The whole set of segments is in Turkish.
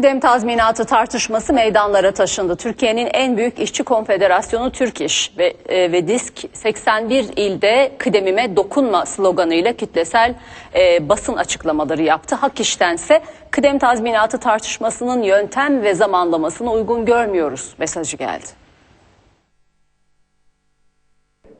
Kıdem tazminatı tartışması meydanlara taşındı. Türkiye'nin en büyük işçi konfederasyonu Türk İş ve, e, ve DİSK 81 ilde kıdemime dokunma sloganıyla kitlesel e, basın açıklamaları yaptı. Hak iştense kıdem tazminatı tartışmasının yöntem ve zamanlamasını uygun görmüyoruz mesajı geldi.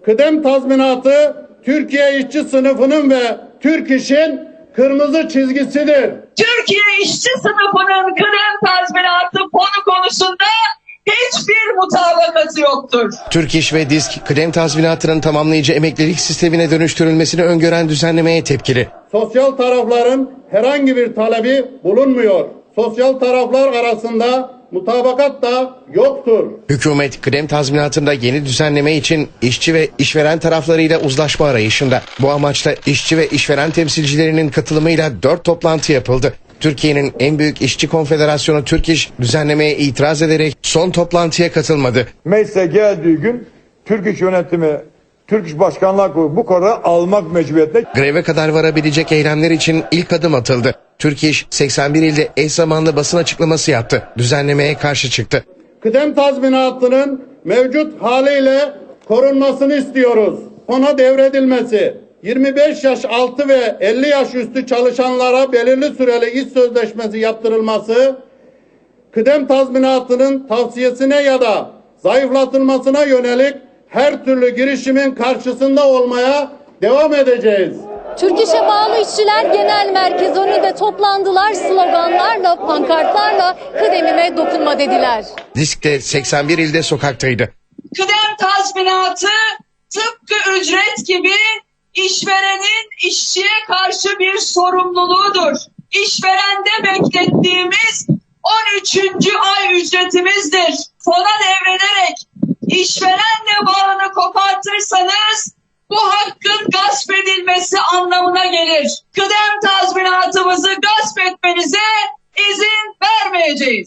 Kıdem tazminatı Türkiye işçi sınıfının ve Türk işin kırmızı çizgisidir. Türkiye işçi sınıfının kıdem tazminatı konu konusunda hiçbir mutabakatı yoktur. Türk İş ve Disk kıdem tazminatının tamamlayıcı emeklilik sistemine dönüştürülmesini öngören düzenlemeye tepkili. Sosyal tarafların herhangi bir talebi bulunmuyor. Sosyal taraflar arasında mutabakat da yoktur. Hükümet kıdem tazminatında yeni düzenleme için işçi ve işveren taraflarıyla uzlaşma arayışında. Bu amaçla işçi ve işveren temsilcilerinin katılımıyla dört toplantı yapıldı. Türkiye'nin en büyük işçi konfederasyonu Türk İş düzenlemeye itiraz ederek son toplantıya katılmadı. Meclise geldiği gün Türk İş Yönetimi, Türk İş Başkanlar Kurulu bu kararı almak mecburiyetinde. Greve kadar varabilecek eylemler için ilk adım atıldı. Türk İş 81 ilde eş zamanlı basın açıklaması yaptı. Düzenlemeye karşı çıktı. Kıdem tazminatının mevcut haliyle korunmasını istiyoruz. Ona devredilmesi, 25 yaş altı ve 50 yaş üstü çalışanlara belirli süreli iş sözleşmesi yaptırılması, kıdem tazminatının tavsiyesine ya da zayıflatılmasına yönelik her türlü girişimin karşısında olmaya devam edeceğiz. Türk İş'e bağlı işçiler genel merkez önünde toplandılar. Sloganlarla, pankartlarla kıdemime dokunma dediler. Disk de 81 ilde sokaktaydı. Kıdem tazminatı tıpkı ücret gibi işverenin işçiye karşı bir sorumluluğudur. İşverende beklettiğimiz 13. ay ücretimizdir. Fona devrelerek işverenle gelir. Kıdem tazminatımızı gasp etmenize.